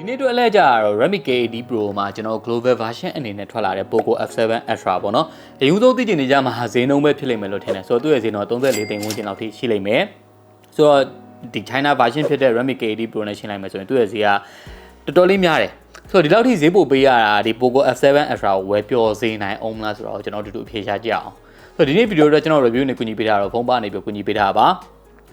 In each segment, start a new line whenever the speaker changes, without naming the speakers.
ဒီနေ့အတွက်အလဲကြတော့ Redmi K80 Pro မှာကျွန်တော် global version အနေနဲ့ထွက်လာတဲ့ Poco F7 Ultra ပေါ့နော်အရင်ဆုံးသိချင်နေကြမှာဈေးနှုန်းပဲဖြစ်လိမ့်မယ်လို့ထင်တယ်ဆိုတော့သူ့ရဲ့ဈေးနှုန်း34သိန်းဝန်းကျင်လောက်ထိရှိလိမ့်မယ်ဆိုတော့ဒီ China version ဖြစ်တဲ့ Redmi K80 Pro နဲ့ရှင်းလိုက်မယ်ဆိုရင်သူ့ရဲ့ဈေးကတော်တော်လေးများတယ်ဆိုတော့ဒီလောက်ထိဈေးပို့ပေးရတာဒီ Poco F7 Ultra ကိုဝယ်ပျော်စေနိုင်အောင်မလားဆိုတော့ကျွန်တော်တို့တူအဖြေရှာကြည့်အောင်ဆိုတော့ဒီနေ့ဗီဒီယိုတော့ကျွန်တော် review နဲ့ကူညီပေးထားတော့ဖုန်းပါနေပြီးကူညီပေးထားပါ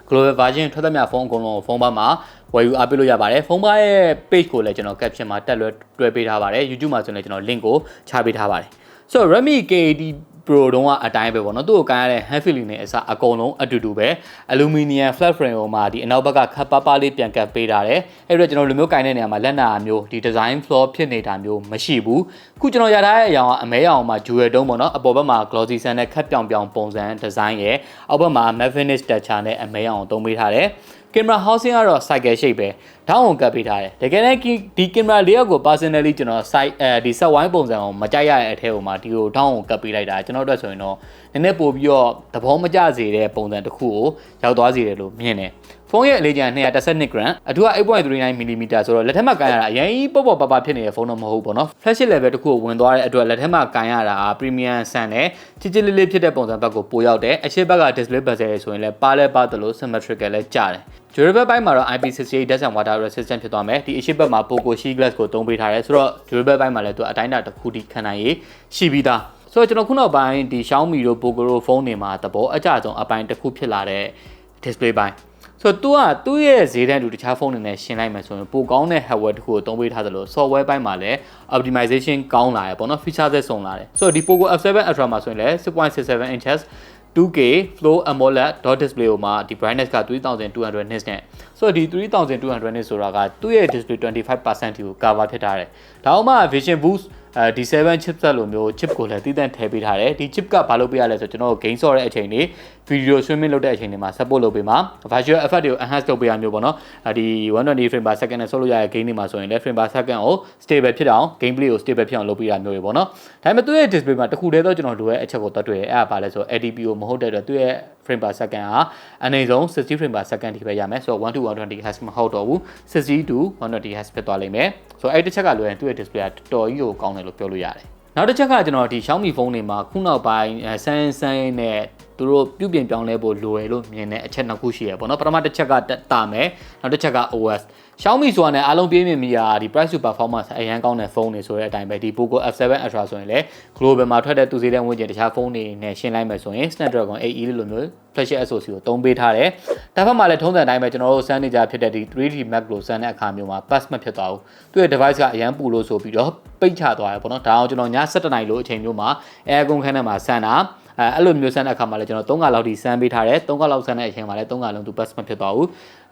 global version ထွက်သမျှဖုန်းအကုန်လုံးကိုဖုန်းပါမှာဝယ်ယူအားပေးလို့ရပါတယ်ဖုန်းပါရဲ့ page ကိုလည်းကျွန်တော် caption မှာတက်လွှဲတွဲပေးထားပါတယ် YouTube မှာဆိုရင်လည်းကျွန်တော် link ကိုချပေးထားပါတယ်ဆိုတော့ Redmi K80 Pro တုံးကအတိုင်းပဲပေါ့နော်သူ့ကိုကိုင်းရတဲ့ hand feeling နဲ့အစားအကုန်လုံးအတူတူပဲ aluminum flat frame ပေါ်မှာဒီအနောက်ဘက်ကခပ်ပါးပါးလေးပြန်ကပ်ပေးထားတယ်အဲ့တော့ကျွန်တော်လူမျိုးကိုင်းတဲ့နေရာမှာလက်နာမျိုးဒီ design flaw ဖြစ်နေတာမျိုးမရှိဘူးခုကျွန်တော်ရထားတဲ့အရာကအမဲရောင်မှာ jewel တုံးပေါ့နော်အပေါ်ဘက်မှာ glossy sun နဲ့ခပ်ပြောင်ပြောင်ပုံစံ design ရယ်အောက်ဘက်မှာ matte finish texture နဲ့အမဲရောင်ကိုသုံးပေးထားတယ် ကင်မရာ housing ကတော့ cycle shape ပဲဓာတ်ဝင်ကပ်ပေးထားတယ်တကယ်လည်းဒီကင်မရာလေးယောက်ကို personally ကျွန်တော် site အဲဒီ set wine ပုံစံကိုမကြိုက်ရတဲ့အထဲဟိုမှာဒီကိုဓာတ်ဝင်ကပ်ပေးလိုက်တာကျွန်တော်တို့ဆိုရင်တော့နည်းနည်းပို့ပြီးတော့သဘောမကျစေတဲ့ပုံစံတစ်ခုကိုရောက်သွားစေတယ်လို့မြင်တယ် ဖုန်းရဲ့အလေးကျန်212 gram အထူးက8.39 mm ဆိုတော့လက်ထက်မှာကန်ရတာအရင်ကြီးပေါ့ပေါ့ပါပါဖြစ်နေတဲ့ဖုန်းတော့မဟုတ်ဘူးပေါ့နော် flagship level တစ်ခုကိုဝင်သွားတဲ့အတွက်လက်ထက်မှာကန်ရတာ premium ဆန်တယ်ချစ်ချစ်လေးလေးဖြစ်တဲ့ပုံစံဘက်ကိုပိုရောက်တယ်အချစ်ဘက်က display bezel ဆိုရင်လည်းပါလဲပါတယ်လို့ symmetrical လည်းကြားတယ် durable ဘက်မှာတော့ IP68 dust and water resistant ဖြစ်သွားမယ်ဒီအရှိတ်ဘက်မှာ poco she glass ကိုသုံးပေးထားတယ်ဆိုတော့ durable ဘက်မှာလည်းသူအတိုင်းအတာတစ်ခုထိခံနိုင်ရရှိပြီးသားဆိုတော့ကျွန်တော်ခုနောက်ပိုင်းဒီ Xiaomi တို့ poco တို့ဖုန်းတွေမှာသဘောအကျဆုံးအပိုင်းတစ်ခုဖြစ်လာတဲ့ display ပိုင်း ဆိုတော့ तू ကသူ့ရဲ့ဈေးတန်းတူတခြားဖုန်းတွေနဲ့ရှင်းလိုက်မယ်ဆိုရင်ပိုကောင်းတဲ့ hardware တစ်ခုကိုသုံးပေးထားသလို software ဘိုင်းမှာလည်း optimization ကောင်းလာရပေါ့နော် feature set စုံလာတယ်ဆိုတော့ဒီ Poco F7 Ultra မှာဆိုရင်လည်း6.67 inches 2K Flow AMOLED dot display ကိုမှာဒီ brightness က3200 nits နဲ့ဆိုတော့ဒီ3200 nits ဆိုတာကသူ့ရဲ့ display 25%ကို cover ဖြစ်ထားတယ်ဒါအောင်မှ Vision Boost အဲဒီ7 chipset လိုမျိုး chip ကိုလည်းတည်တံ့ထည့်ပေးထားတယ်ဒီ chip ကဘာလုပ်ပေးရလဲဆိုတော့ကျွန်တော်တို့ game ဆော့တဲ့အချိန်တွေ video streaming လုပ်တဲ့အချိန်တွေမှာ support လုပ်ပေးမှာ virtual effect တွေကို enhance လုပ်ပေးရမျိုးပေါ့နော်ဒီ120 frame per second နဲ့ဆော့လို့ရတဲ့ game တွေမှာဆိုရင်လည်း frame per second ကို stable ဖြစ်အောင် gameplay ကို stable ဖြစ်အောင်လုပ်ပေးရမျိုးတွေပေါ့နော်ဒါပေမဲ့သူ့ရဲ့ display မှာတခုတည်းတော့ကျွန်တော်တို့ရဲ့အချက်ကိုတွတ်တွေ့တယ်အဲ့ဒါဘာလဲဆိုတော့ ADP ကိုမဟုတ်တဲ့အတွက်သူ့ရဲ့ frame per second ဟာအနေဆုံး60 frame per second ထိပဲရမယ်ဆိုတော့1 to 120 Hz မဟုတ်တော့ဘူး60 to 120 Hz ဖြစ်သွားလိမ့်မယ် ဆိုတော့အဲ့ဒီတစ်ချက်ကလွယ်ရင်သူ့ရဲ့ display ကတော်တော်ကြီးကိုကောင်းတယ်လို့ပြောလို့ရတယ်နောက်တစ်ချက်ကကျွန်တော်ဒီ Xiaomi ဖုန်းတွေမှာခုနောက်ပိုင်းဆန်းဆန်းနဲ့သူတို့ပြုပြင်ပြောင်းလဲဖို့လိုရလို့မြင်တဲ့အချက်နှစ်ခုရှိရပေါ့နော်ပထမတစ်ချက်ကတာမယ်နောက်တစ်ချက်က OS Xiaomi ဆိုတာနဲ့အားလုံးပြည့်မြင်မိတာဒီ price to performance အရန်ကောင်းတဲ့ဖုန်းတွေဆိုတဲ့အတိုင်းပဲဒီ Poco F7 Ultra ဆိုရင်လည်း global မှာထွက်တဲ့သူစီတဲ့ဝင်ကျင်တခြားဖုန်းတွေနဲ့ရှင်းလိုက်မယ်ဆိုရင် Snapdragon 8E လိုမျိုး flagship SoC ကိုသုံးပေးထားတယ်။ဒါဖက်မှာလည်းထုံးစံအတိုင်းပဲကျွန်တော်တို့စမ်းနေကြဖြစ်တဲ့ဒီ 3D Max လို့စမ်းတဲ့အခါမျိုးမှာ pass မဖြစ်သွားဘူး။သူ့ရဲ့ device ကအရန်ပူလို့ဆိုပြီးတော့ပိတ်ချသွားရပေါ့နော်။ဒါအောင်ကျွန်တော်ည7:00နာရီလို့အချိန်မျိုးမှာ aircon ခန်းထဲမှာစမ်းတာ အဲအဲ့လိုမျိုးဆန်းတဲ့အခါမှာလည်းကျွန်တော်3ကလောက်ထိဆန်းပေးထားတယ်3ကလောက်ဆန်းတဲ့အချိန်မှာလည်း3ကလုံးသူ pass မဖြစ်သွားဘူး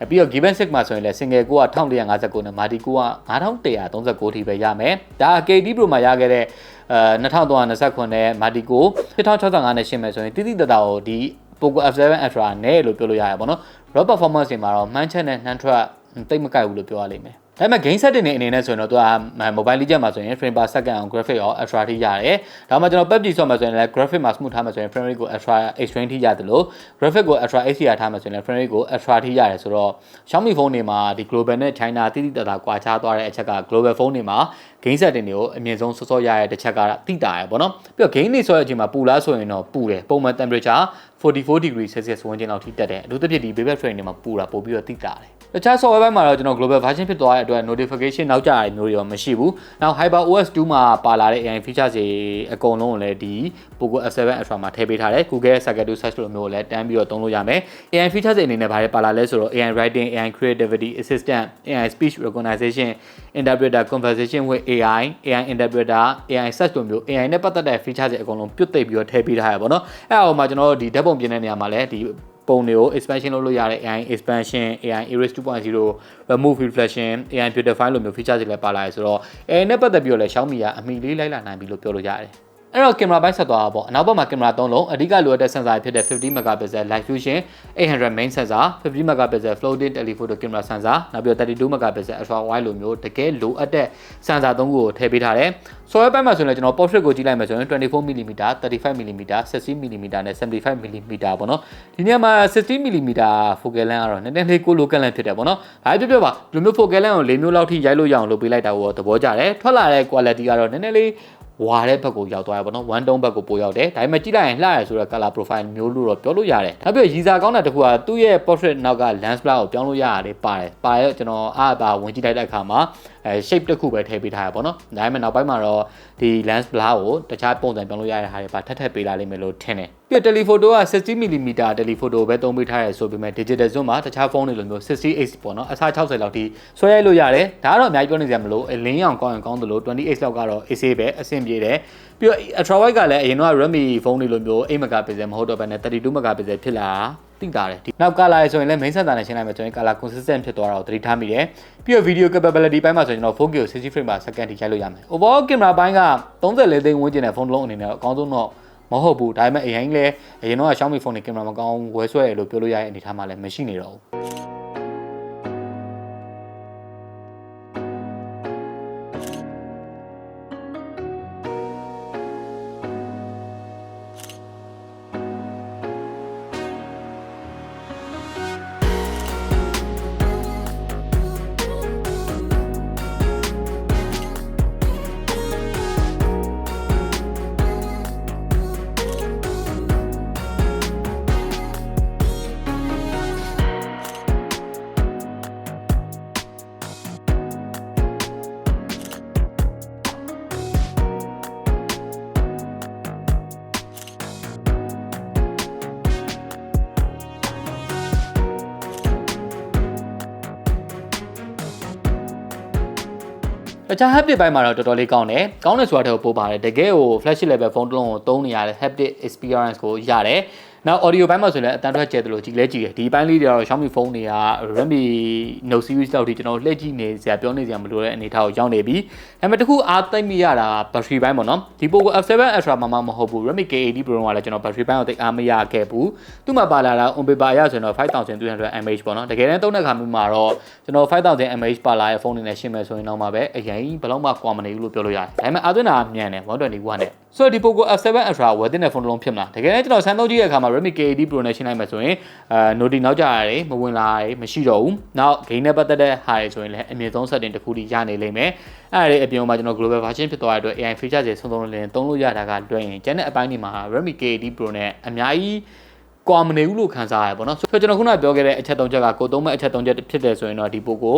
ပြီးတော့ given six မှာဆိုရင်လည်း single ကိုက1159နဲ့ multi ကိုက9139ထိပဲရမယ်ဒါ KD Pro မှာရခဲ့တဲ့အဲ2329နဲ့ multi ကို1665နဲ့ရှင်းမယ်ဆိုရင်တိတိတတကိုဒီ Poco F7 Ultra နဲ့လို့ပြောလို့ရရပါတော့ raw performance တွေမှာတော့မှန်းချက်နဲ့နှမ်းထွက်တိတ်မကိုက်ဘူးလို့ပြောရလိမ့်မယ် ဒါပေမဲ့ game setting တွေအနေနဲ့ဆိုရင်တော့သူက mobile legend မှာဆိုရင် frame per second အောင် graphic ရော ultra ထိရတယ်။ဒါမှကျွန်တော် PUBG ဆော့မှာဆိုရင်လည်း graphic မှာ smooth ထားမှာဆိုရင် frame rate ကို ultra extreme ထိရတယ်လို့ graphic ကို ultra HDR ထားမှာဆိုရင်လည်း frame rate ကို ultra ထိရတယ်ဆိုတော့ Xiaomi ဖုန်းတွေမှာဒီ global နဲ့ China တိတိတသာကွာခြားသွားတဲ့အချက်က global ဖုန်းတွေမှာ game setting တွေကိုအမြင့်ဆုံးစောစောရရတဲ့တစ်ချက်ကတိတာရယ်ပေါ့နော်။ပြီးတော့ game တွေဆော့တဲ့အချိန်မှာပူလားဆိုရင်တော့ပူတယ်ပုံမှန် temperature 44 degree Celsius ဝန်းကျင်လောက်ထိတက်တယ်။အထူးသဖြင့်ဒီ baby frame တွေမှာပူတာပို့ပြီးတော့တိတာတယ်။ တခြား software ဘက်မှာတော့ကျွန်တော် global version ဖြစ်သွားတဲ့အတွက် notification နောက်ကျတာမျိုးတွေရောမရှိဘူး။နောက် HyperOS 2မှာပါလာတဲ့ AI feature တွေအကုန်လုံးကိုလည်းဒီ Poco F7 Ultra မှာထည့်ပေးထားတယ်။ Google Circuit to Search လိုမျိုးကိုလည်းတန်းပြီးတော့သုံးလို့ရမယ်။ AI feature တွေအနေနဲ့ဘာတွေပါလာလဲဆိုတော့ AI writing, AI creativity assistant, AI speech recognition, interpreter conversation with AI, AI interpreter, AI search လိုမျိုး AI နဲ့ပတ်သက်တဲ့ feature တွေအကုန်လုံးပြုတ်သိပ်ပြီးတော့ထည့်ပေးထားရပါတော့။အဲ့အဟိုမှာကျွန်တော်တို့ဒီဓာတ်ပုံပြင်တဲ့နေရာမှာလည်းဒီ ပုံတွေကို expansion လုပ်လို့ရတဲ့ AI expansion AI erase 2.0 remove reflection AI beautify လိုမျိုး feature တွေလည်းပါလာရဆိုတော့ AI နဲ့ပတ်သက်ပြီးတော့လည်း Xiaomi ကအမိလေးလိုက်လာနိုင်ပြီလို့ပြောလို့ရတယ် အဲ့တော့ကင်မရာဘိုက်ဆက်သွားတာပေါ့အနောက်ဘက်မှာကင်မရာ၃လုံးအဓိကလိုအပ်တဲ့ sensor ဖြစ်တဲ့ 50 megapixel live fusion 800 main sensor 50 megapixel floating telephoto camera sensor နောက်ပြီးတော့32 megapixel ultra wide လိုမျိုးတကယ်လိုအပ်တဲ့ sensor ၃ခုကိုထည့်ပေးထားတယ်ဆော်ရဲပိုင်းမှာဆိုရင်လည်းကျွန်တော် portrait ကိုကြည့်လိုက်မယ်ဆိုရင် 24mm 35mm 60mm နဲ့ 75mm ပေါ့နော်ဒီနေရာမှာ 60mm focal length ကတော့နည်းနည်းလေးကို local length ဖြစ်တယ်ပေါ့နော်ဘာဖြစ်ဖြစ်ပါဒီလိုမျိုး focal length ကို၄မျိုးလောက်ထိရိုက်လို့ရအောင်လုပ်ပေးလိုက်တာကိုသဘောကျတယ်ထွက်လာတဲ့ quality ကတော့နည်းနည်းလေး ဝါတဲ့ဘက်ကိုရောက်သွားရပါတော့1တုံးဘက်ကိုပို့ရောက်တယ်ဒါပေမဲ့ကြည့်လိုက်ရင်လှရဆိုတဲ့ color profile မျိုးလို့တော့ပြောလို့ရတယ်နောက်ပြီးရည်စားကောင်းတာတစ်ခုကသူ့ရဲ့ portrait နောက်က lens blur ကိုပြောင်းလို့ရရတယ်ပါတယ်ပါရဲ့ကျွန်တော်အားပါဝင်ကြည့်လိုက်တဲ့အခါမှာအဲ shape တစ်ခုပဲထည့်ပေးထားရပါတော့ဒါပေမဲ့နောက်ပိုင်းမှာတော့ဒီ lens blur ကိုတခြားပုံစံပြောင်းလို့ရတဲ့ဟာတွေပါထပ်ထပ်ပေးလာလိမ့်မယ်လို့ထင်တယ် ပြီးတော့ telephoto က 60mm telephoto ပဲသုံးပေးထားရဆိုပေမဲ့ digital zoom မှာတခြားဖုန်းတွေလိုမျိုး 60x ပေါ့နော်အစား60လောက်ထိဆွဲရိုက်လို့ရတယ်ဒါကတော့အများကြီးပြောနေကြမလို့အလင်းရောင်ကောင်းရင်ကောင်းသလို 20x လောက်ကတော့ AC ပဲအဆင်ပြေတယ်ပြီးတော့ ultra wide ကလည်းအရင်တော့ Redmi ဖုန်းတွေလိုမျိုး8 megapixel မဟုတ်တော့ဘဲနဲ့32 megapixel ဖြစ်လာတိတာတယ်နောက် color ဆိုရင်လည်း main sensor နဲ့ရှင်းလိုက်မယ်ဆိုရင် color consistent ဖြစ်သွားတာကိုသတိထားမိတယ်ပြီးတော့ video capability ဘိုင်းမှာဆိုရင်ကျွန်တော် 4K ကို60 frame per second ထိရိုက်လို့ရမယ် overall camera ဘိုင်းက34သိန်းဝန်းကျင်တဲ့ဖုန်းတစ်လုံးအနေနဲ့အကောင်းဆုံးတော့ မဟုတ်ဘူးဒါပေမဲ့အရင်လဲအရင်တော့ Xiaomi ဖုန်းတွေကင်မရာမကောင်းဝယ်ဆွဲရလို့ပြောလို့ရတဲ့အနေအထားမှလည်းမရှိနေတော့ဘူး တခြား haptic ဘိုင်းမှာတော့တော်တော်လေးကောင်းတယ်။ကောင်းတယ်ဆိုတာတော့ပို့ပါတယ်။တကယ်ကို flash level ဖုန်းတစ်လုံးကိုသုံးနေရတဲ့ haptic experience ကိုရတယ်။ နောက် audio ဘိုင်းမှာဆိုလည်းအတန်းထွက်ကျဲတယ်လို့ကြည်လဲကြည်တယ်။ဒီဘိုင်းလေးတွေကတော့ Xiaomi ဖုန်းတွေက Redmi Note series လောက်ထိကျွန်တော်လှည့်ကြည့်နေစရာပြောနေစရာမလိုတဲ့အနေအထားကိုရောက်နေပြီ။ဒါပေမဲ့တခုအားသိမ့်မိရတာ battery ဘိုင်းပေါ့နော်။ဒီ Poco F7 Ultra မှာမဟုတ်ဘူး။ Redmi K80 Pro ကလည်းကျွန်တော် battery ဘိုင်းကိုသိအားမရခဲ့ဘူး။သူ့မှာပါလာတာ on paper အရဆိုရင်တော့5300 mAh ပေါ့နော်။တကယ်တမ်းသုံးတဲ့ခါမျိုးမှာတော့ကျွန်တော်5000 mAh ပါလာတဲ့ဖုန်းတွေနဲ့ရှင်းမယ်ဆိုရင်တော့မှပဲအရင်ဘယ်လောက်မှကွာမနေဘူးလို့ပြောလို့ရတယ်ဒါပေမဲ့အာသွင်းတာမြန်တယ်121နဲ့ ဆိုတော့ဒီ Poco F7 Ultra ဝယ်တဲ့ဖုန်းတစ်လုံးဖြစ်မလားတကယ်လည်းကျွန်တော်ဆန်းသုံးကြည့်တဲ့အခါမှာ Redmi K80 Pro နဲ့ရှင်းလိုက်မယ်ဆိုရင်အာ Noti နောက်ကြရတယ်မဝင်လာရမရှိတော့ဘူးနောက် game နဲ့ပတ်သက်တဲ့ဟာတွေဆိုရင်လည်းအမြင့်ဆုံး setting တစ်ခုထိရနေလိမ့်မယ်အဲ့ဒါတွေအပြင်မှာကျွန်တော် global version ဖြစ်သွားတဲ့အတွက် AI feature တွေဆုံးဆုံးလင်းသုံးလို့ရတာကလွှဲရင်ကျန်တဲ့အပိုင်းတွေမှာ Redmi K80 Pro နဲ့အများကြီး ကွာမနေဘူးလို့ခံစားရပါတော့ဆိုတော့ကျွန်တော်ခုနပြောခဲ့တဲ့အချက်၃ချက်ကကိုသုံးမဲ့အချက်၃ချက်ဖြစ်တယ်ဆိုရင်တော့ဒီ Poco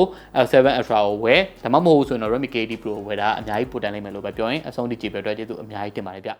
F7 Ultra ကိုဝယ်ဒါမှမဟုတ်ဆိုရင်တော့ Redmi K80 Pro ကိုဝယ်တာအများကြီးပိုတန်လိမ့်မယ်လို့ပဲပြောရင်အဆုံးထိကြည့်ပြအတွက်ကျေးဇူးအများကြီးတင်ပါတယ်ဗျ